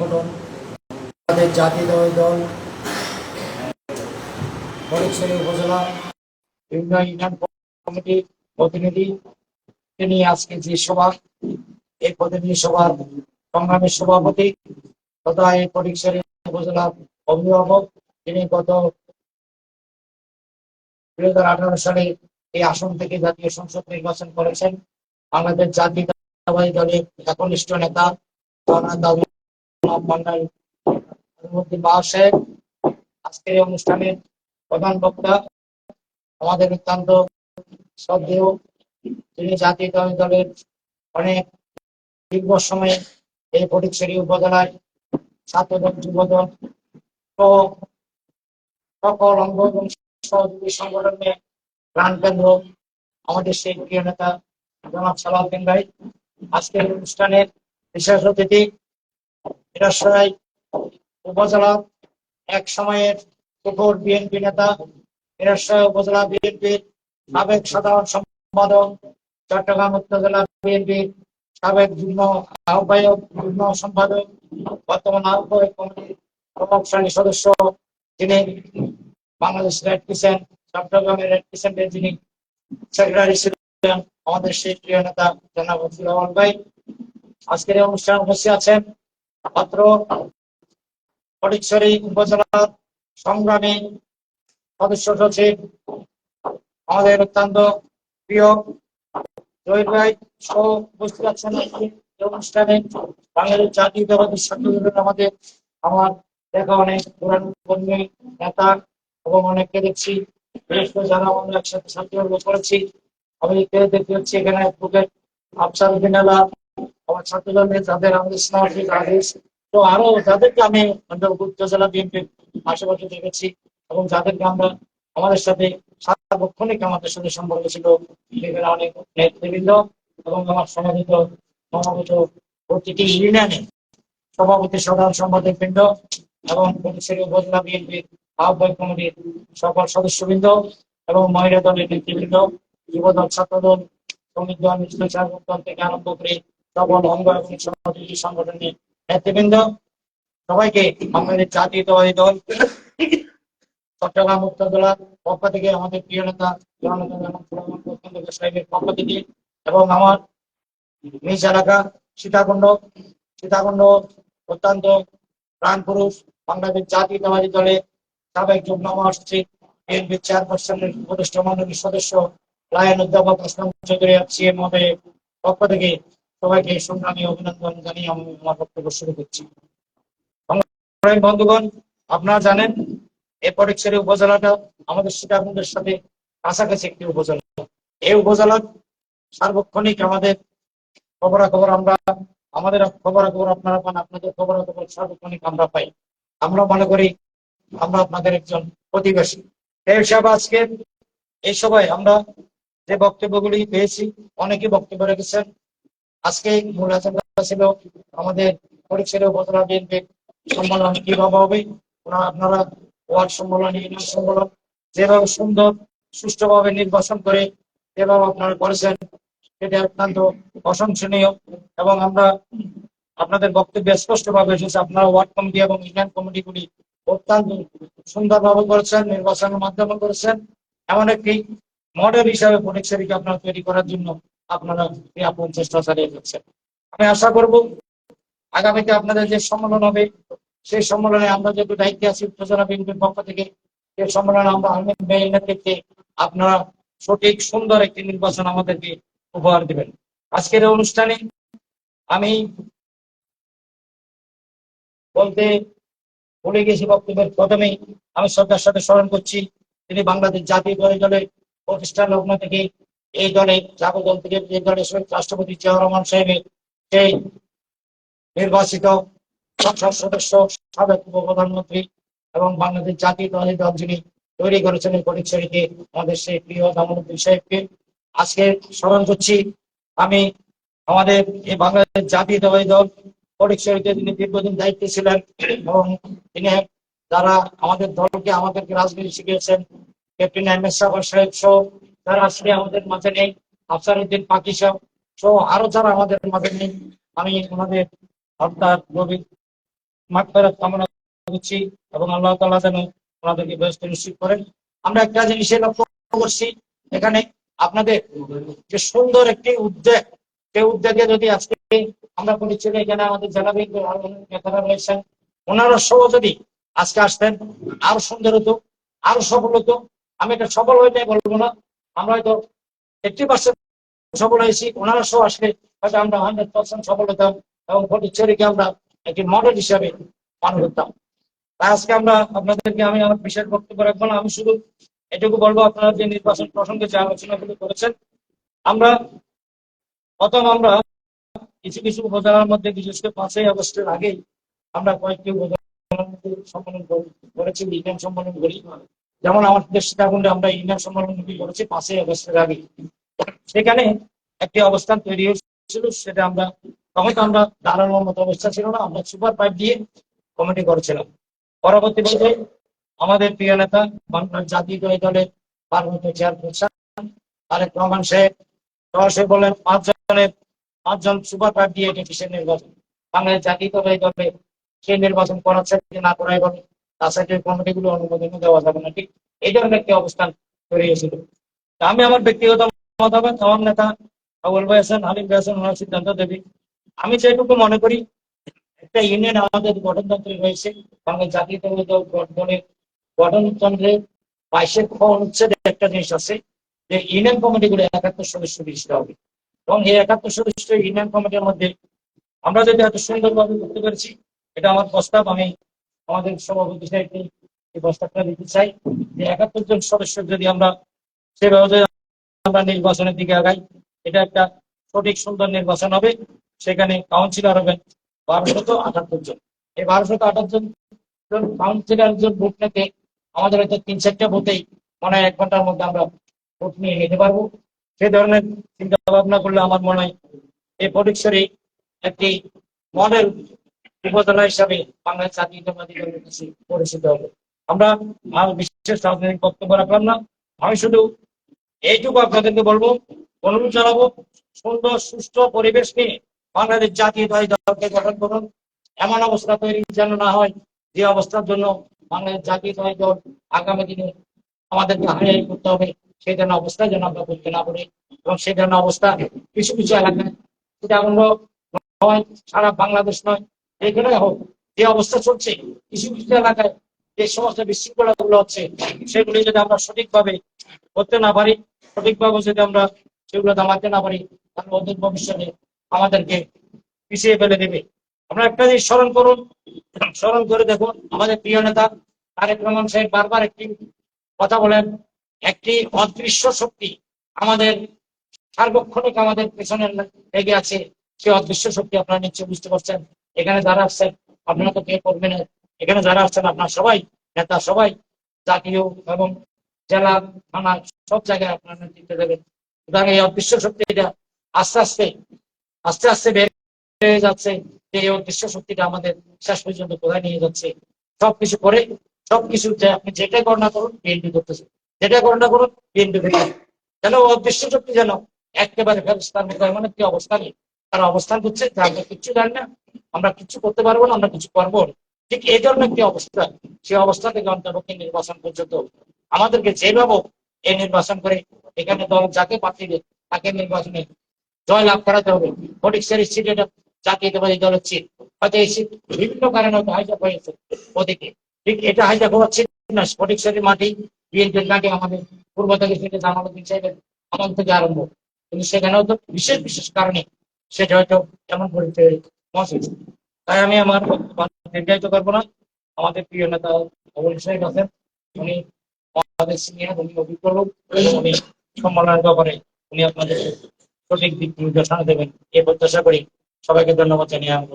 সংগঠন, আমাদের জাতীয় দল ফটিকছড়ি উপজেলা ইউনিয়ন কমিটির প্রতিনিধি, তিনি আজকে যে সভা, এই প্রতিনিধি সভার সংগ্রামের সভাপতি তথা এই ফটিকছড়ি উপজেলার অভিভাবক, তিনি গত দুই হাজার আঠারো সালে এই আসন থেকে জাতীয় সংসদ নির্বাচন করেছেন। আমাদের জাতীয় দলের একনিষ্ঠ নেতা জনাব আবুল মন্ডল প্রধানমন্ত্রী মহাশয় আজকের এই অনুষ্ঠানের প্রধান বক্তা আমাদের অত্যন্ত শ্রদ্ধেয় তিনি জাতীয়তাবাদী দলের অনেক দীর্ঘ সময়ে এই ফটিকছড়ি উপজেলায় ছাত্রদল, যুবদল সহ সকল অঙ্গ এবং সহযোগী সংগঠনের প্রাণ কেন্দ্র আমাদের সেই প্রিয় নেতা জনাব সালাউদ্দিন ভাই। আজকের অনুষ্ঠানের বিশেষ অতিথি এরাসরাই উপজেলা এক সময়ের উপর বিএনপি নেতা এরাসরাই উপজেলা বিএনপির সাবেক সাধারণ সম্পাদক, চট্টগ্রাম উপজেলা বিএনপির সাবেক যুগ্ম আহ্বায়ক, যুগ্ম সম্পাদক, বর্তমান আহ্বায়ক কমিটির প্রভাবশালী সদস্য যিনি বাংলাদেশ রেড ক্রিসেন্ট, চট্টগ্রামের রেড ক্রিসেন্টের যিনি সেক্রেটারি ছিলেন আমাদের সেই প্রিয় নেতা জনাব ভাই। আজকের অনুষ্ঠান বসে আছেন মাত্র ফটিকছড়ি উপজেলার সংগ্রামী সদস্য সচিব, আমাদের অত্যন্ত প্রিয় জহির ভাই সহ উপস্থিত আছেন অনুষ্ঠানে। বাংলাদেশ জাতীয়তাবাদী ছাত্রদলের আমাদের আমার দেখা অনেক পুরান কর্মী নেতা এবং অনেককে দেখছি। বিশেষ করে যারা আমরা একসাথে ছাত্রদল করেছি আমি দেখতে হচ্ছে এখানে অ্যাডভোকেট আফসার আলা আমার ছাত্রদলের যাদের আমাদের স্নাতক আদেশ তো আরও যাদেরকে আমি উপজেলা বিএনপির আশেপাশে দেখেছি এবং যাদেরকে আমরা আমাদের সাথে সার্বক্ষণিক আমাদের সাথে সম্পর্ক ছিল অনেক নেতৃবৃন্দ এবং আমার সমাবেত সমাবেত প্রতিটি ইউনিয়নে সভাপতি, সাধারণ সম্পাদক বৃন্দ এবং ফটিকছড়ি উপজেলা বিএনপির আহ্বায়ক কমিটির সকল সদস্যবৃন্দ এবং মহিলা দলের নেতৃবৃন্দ, যুবদল, ছাত্রদল, শ্রমিক দল থেকে আরম্ভ করে সকল অঙ্গ এবং সংগঠনের নেতৃবৃন্দ, সবাইকে আমাদের জাতীয়তাবাদী দল, চট্টগ্রাম উপজেলার পক্ষ থেকে আমাদের প্রিয় নেতা সাহেবের পক্ষ থেকে এবং আমার নিজ এলাকা সীতাকুণ্ড সীতাকুণ্ড অত্যন্ত প্রাণ পুরুষ বাংলাদেশ জাতীয়তাবাদী দলের সাবেক যুগ্ম মহাসচিব, বিএনপি উপদেষ্টা মন্ডলীর সদস্য, লায়ন অধ্যাপক আসলাম চৌধুরী সিএম মহোদয়ের পক্ষ থেকে সবাইকে সংগ্রামী অভিনন্দন জানিয়ে আমি আমার বক্তব্য শুরু করছি। বন্ধুগণ, আপনারা জানেন এই ফটিকছড়ি উপজেলাটা আমাদের সীতাকুণ্ডের সাথে কাছাকাছি একটি উপজেলা। এই উপজেলার সার্বক্ষণিক আমাদের খবরাখবর আমরা, আমাদের খবরাখবর আপনারা পান, আপনাদের খবরাখবর সার্বক্ষণিক আমরা পাই। আমরা মনে করি, আমরা আপনাদের একজন প্রতিবেশী। এই হিসাবে আজকে এই সভায় আমরা যে বক্তব্যগুলি পেয়েছি অনেকে বক্তব্য রেখেছেন আজকে মূল আচরণটা ছিল আমাদের পরিচয় উপজেলা বিএনপি সম্মেলন কীভাবে হবে? আপনারা ওয়ার্ড সম্মেলন ইউনিয়ন সম্মেলন যেভাবে সুন্দর, সুষ্ঠুভাবে নির্বাচন করে যেভাবে আপনারা করেছেন, সেটা অত্যন্ত প্রশংসনীয় এবং আমরা আপনাদের বক্তব্যে স্পষ্টভাবে এসেছে, আপনারা ওয়ার্ড কমিটি এবং ইউনিয়ন কমিটিগুলি অত্যন্ত সুন্দরভাবে করেছেন, নির্বাচনের মাধ্যমে করেছেন। এমন একটি মডেল হিসাবে ফটিকছড়িকে আপনারা তৈরি করার জন্য আপনারা আপন চেষ্টা চালিয়ে যাচ্ছেন। আমি আশা করব আগামীতে আপনাদের যে সম্মেলন হবে, সেই সম্মেলনে আমরা যেহেতু দায়িত্বে আছি, উপজেলা বিএনপির পক্ষ থেকে সেই সম্মেলনে আমরা আহমেদ ভাইয়ের নেতৃত্বে আপনারা সঠিক, সুন্দর একটি নির্বাচন আমাদেরকে উপহার দিবেন। আজকের অনুষ্ঠানে আমি বলতে ভুলে গেছি বক্তব্যের প্রথমেই আমি শ্রদ্ধার সাথে স্মরণ করছি, তিনি বাংলাদেশ জাতীয় দলের প্রতিষ্ঠান লগ্ন থেকে এই দলে জাগো দল থেকে এই দলের শহীদ রাষ্ট্রপতি জিয়াউর রহমান সাহেবের সেই নির্বাচিত সংসদ সদস্য, সাবেক উপপ্রধানমন্ত্রী এবং বাংলাদেশ জাতীয় দলের দল যিনি তৈরি করেছেন ফটিকছড়িকে আমাদের সেই প্রিয় দামোদর সাহেবকে আজকে স্মরণ করছি। আমি আমাদের এই বাংলাদেশ জাতীয়তাবাদী দল ফটিকছড়িতে তিনি দীর্ঘদিন দায়িত্বে ছিলেন এবং তিনি যারা আমাদের দলকে, আমাদেরকে রাজনীতি শিখিয়েছেন, ক্যাপ্টেন এম এস সাহেব সহ যারা আসলে আমাদের মাঝে নেই আফসার উদ্দিন পাকি সহ আরও যারা আমাদের মাঝে নেই, আমি ওনাদের হত্যার গভীর মাগফিরাত কামনা করছি এবং আল্লাহ তাআলা যেন ওনাদেরকে ব্যস্ত নিশ্চিত করেন। আমরা একটা জিনিসে লক্ষ্য করছি, এখানে আপনাদের যে সুন্দর একটি উদ্যোগ, সেই উদ্যোগে যদি আজকে আমরা বলেছি যে এখানে আমাদের জেলা নেতারা রয়েছেন, ওনারা সহ যদি আজকে আসতেন, আরও সুন্দর হতো, আরও সফল হতো, আমি এটা সফল হয়ে বলব না। আমরা হয়তো এইটটি পার্সেন্ট সফল হয়েছি, ওনারা সহ আসলে হয়তো আমরা হান্ড্রেড পার্সেন্ট সফল হতাম এবং ফটিকছড়িকে আমরা একটি মডেল হিসাবে পালন করতাম। তাই আজকে আমরা আপনাদেরকে আমি আমার বিশেষ বক্তব্য রাখব না, আমি শুধু এটুকু বলব, আপনারা যে নির্বাচন প্রসঙ্গে যে আলোচনাগুলো করেছেন, আমরা প্রথম আমরা কিছু কিছু উপজেলার মধ্যে, বিশেষ করে পাঁচই আগস্টের আগেই আমরা কয়েকটি উপজেলার মধ্যে সম্মেলন করেছি ইউনিয়ন সম্মেলন করি যেমন আমাদের সীতাকুণ্ডে আমরা ইউনিয়ন সম্মেলন করেছি, পাঁচই আগস্টের আগে সেখানে একটি অবস্থান তৈরি হয়েছিল, সেটা আমরা তখন তো আমরা দাঁড়ানোর মতো অবস্থা ছিল না, আমরা সুপার পাইপ দিয়ে কমিটি করেছিলাম। পরবর্তী পর্যায়ে আমাদের প্রিয় নেতা জাতীয় দলের পার্বত্য চেয়ারপারসন তারেক রহমান সাহেব, সরাসরি বললেন পাঁচ জনের পাঁচজন সুপার পাইপ দিয়ে এটি নির্বাচন। বাংলাদেশ জাতীয় দলে দলে সেই নির্বাচন করাচ্ছে না করাই বলে সাথে কমিটিগুলো অনুমোদন দেওয়া যাবে না, ঠিক? এই ধরনের একটি অবস্থান তৈরি হয়েছিল। আমি আমার ব্যক্তিগত মতামত আমার নেতা আবুল ভাই হাসান হালিম ভাই হাসান ওনার সিদ্ধান্ত দেবে। আমি যেটুকু মনে করি, একটা ইউনিয়ন আমাদের গঠনতন্ত্রে রয়েছে বাংলাদেশ জাতীয় গঠনের গঠনতন্ত্রে বাইশের খ অনুচ্ছেদে একটা জিনিস আছে যে ইউনিয়ন কমিটিগুলো একাত্তর সদস্য বিশিষ্ট হবে। এবং এই একাত্তর সদস্য ইউনিয়ন কমিটির মধ্যে আমরা যদি এত সুন্দরভাবে করতে পেরেছি, এটা আমার প্রস্তাব, আমি আমাদের সভাপতি সাহেবকে এই প্রস্তাবটা দিতে চাই যে একাত্তর জন সদস্য যদি আমরা সেভাবে আমরা নির্বাচনের দিকে আগাই, এটা একটা সঠিক সুন্দর নির্বাচন হবে। সেখানে কাউন্সিলর হবেন বারোশত আটাত্তর জন। এই বারোশত আটাত্তর জন কাউন্সিলর জন ভোট নিতে আমাদের হয়তো তিন চারটা ভোটেই মনে হয় এক ঘণ্টার মধ্যে আমরা ভোট নিয়ে নিতে পারব। সে ধরনের চিন্তা ভাবনা করলে আমার মনে হয় এই ফটিকছড়ি একটি মডেল উপজেলা হিসাবে বাংলাদেশ জাতীয়তাবাদী দলের কাছে পরিচিত হবে। আমরা বিশেষ রাজনৈতিক বক্তব্য রাখলাম না। আমি শুধু এইটুকু আপনাদেরকে বলব, অনুরোধ জানাব, সুন্দর, সুস্থ পরিবেশ নিয়ে বাংলাদেশ জাতীয়তাবাদী দলকে গঠন করুন। এমন অবস্থা তৈরি যেন না হয়, যে অবস্থার জন্য বাংলাদেশ জাতীয়তাবাদী দল আগামী দিনে আমাদেরকে হারিয়ে করতে হবে, সেই ধরনের অবস্থা যেন আমরা করতে না পারি এবং সেই ধরনের অবস্থা কিছু কিছু এলাকায়। সেটা আমরা নয়, সারা বাংলাদেশ নয় এখানে হোক যে অবস্থা চলছে কিছু কিছু এলাকায় যে সমস্ত বিশৃঙ্খলা গুলো হচ্ছে, সেগুলি যদি আমরা সঠিকভাবে করতে না পারি, সঠিকভাবে যদি আমরা সেগুলো দামাতে না পারি, তাহলে অদূর ভবিষ্যতে আমাদেরকে পিছিয়ে ফেলে দেবে। আমরা একটা জিনিস স্মরণ করুন, স্মরণ করে দেখুন, আমাদের প্রিয় নেতা তারেক রহমান সাহেব বারবার একটি কথা বলেন, একটি অদৃশ্য শক্তি আমাদের সার্বক্ষণিক আমাদের পেছনে লেগে আছে, সেই অদৃশ্য শক্তি আপনারা নিশ্চয়ই বুঝতে পারছেন। এখানে যারা আসছেন, আপনারা তো কে করবেন এখানে যারা আসছেন, আপনার সবাই, নেতা সবাই, জাতীয় এবং জেলা, থানা, সব জায়গায় আপনারা নেতৃত্ব দেবেন। সুতরাং এই অদৃশ্য শক্তিটা আস্তে আস্তে আস্তে আস্তে হয়ে যাচ্ছে। যে এই অদৃশ্য শক্তিটা আমাদের শেষ পর্যন্ত কোথায় নিয়ে যাচ্ছে? সবকিছু করে, সবকিছু আপনি যেটাই গণনা করুন বিএনপি করতেছে। যেটাই গণনা করুন বিএনপি করতে যেন অদৃশ্য শক্তি যেন একেবারে ফেরস্তার মতো, এমন একটি অবস্থানে তারা অবস্থান করছে যে আমরা কিচ্ছু জানি না, আমরা কিছু করতে পারব না, আমরা কিছু করব না। ঠিক এই ধরনের একটি অবস্থা, সেই অবস্থা থেকে অন্তর্ভুক্তি নির্বাচন পর্যন্ত আমাদেরকে যেভাবে এই নির্বাচন করে এখানে দল যাকে পাঠিয়ে তাকে নির্বাচনে জয় লাভ করাতে হবে। ফটিকশারি সিট এটা জাতীয়তাবাদী দলের সিট। হয়তো এই সিট বিভিন্ন কারণে হয়তো হাইজাক হয়েছে ওদিকে। ঠিক এটা হাইজাক হওয়ার সিট না ফটিকশারির মাটি, বিএনপির মাটি আমাদের পূর্ব থেকে সেটা জামালুদ্দিন সাহেবের আমল থেকে আরম্ভ। কিন্তু সেখানেও তো বিশেষ বিশেষ কারণে সেটা হয়তো এমন পরিচয় পৌঁছেছে। তাই আমি আমার নির্ধারিত করব না। আমাদের প্রিয় নেতা অবুল সাহেব আছেন। উনি আমাদের সিনিয়র উনি অভিজ্ঞ লোক। উনি ব্যাপারে উনি আপনাদের সঠিক দিক নির্দেশনা দেবেন। এই প্রত্যাশা করি সবাইকে ধন্যবাদ জানিয়ে আমি।